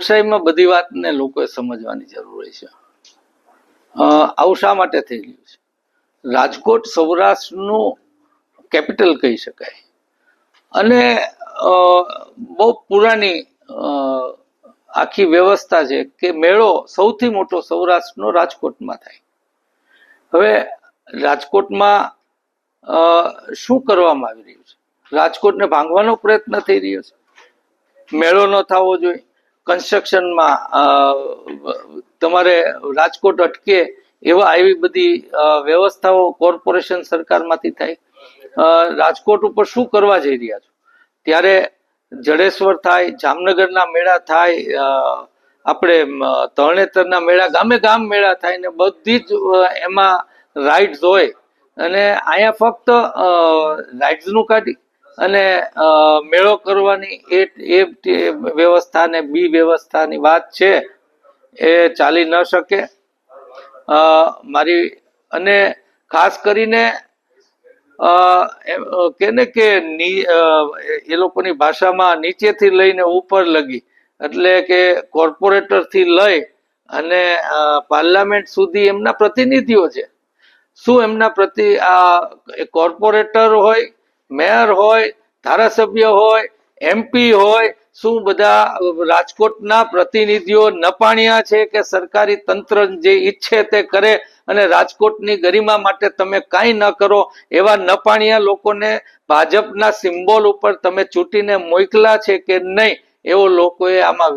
લોકશાહીમાં બધી વાતને લોકોએ સમજવાની જરૂર છે. આવું શા માટે થઈ રહ્યું છે? રાજકોટ સૌરાષ્ટ્રનું કેપિટલ કહી શકાય. અને બહુ પુરાણી આખી વ્યવસ્થા છે કે મેળો સૌથી મોટો સૌરાષ્ટ્રનો રાજકોટમાં થાય. હવે રાજકોટમાં શું કરવામાં આવી રહ્યું છે? રાજકોટને ભાંગવાનો પ્રયત્ન થઈ રહ્યો છે? મેળો ન થવો જોઈએ. કન્સ્ટ્રક્શનમાં તમારે રાજકોટ અટકે એવા એવી બધી વ્યવસ્થાઓ કોર્પોરેશન સરકારમાંથી થાય. રાજકોટ ઉપર શું કરવા જઈ રહ્યા છો? ત્યારે જડેશ્વર થાય, જામનગરના મેળા થાય આપણે તરણેતરના મેળા, ગામે ગામ મેળા થાય ને બધી જ એમાં રાઇડ્સ હોય. અને અહીંયા ફક્ત રાઇડ્સનું કાઢી. અને મેળો કરવાની એ એ વ્યવસ્થા ને બી વ્યવસ્થાની વાત છે, એ ચાલી ન શકે. મારી, અને ખાસ કરીને કેને કે એ લોકોની ભાષામાં નીચેથી લઈને ઉપર લગી, એટલે કે કોર્પોરેટરથી લઈ અને પાર્લામેન્ટ સુધી એમના પ્રતિનિધિઓ છે. શું એમના પ્રતિ, આ કોર્પોરેટર હોય મેયર હોય, ધારાસભ્ય હોય એમપી હોય, શું બધા રાજકોટના પ્રતિનિધિઓ નપાણિયા છે કે સરકારી તંત્ર જે ઈચ્છે તે કરે અને રાજકોટની ગરિમા માટે તમે કાંઈ ન કરો, એવા નપાણિયા લોકોને ભાજપના સિમ્બોલ ઉપર તમે ચૂંટીને મોકલા છે કે નહીં, એવો લોકોએ આમાં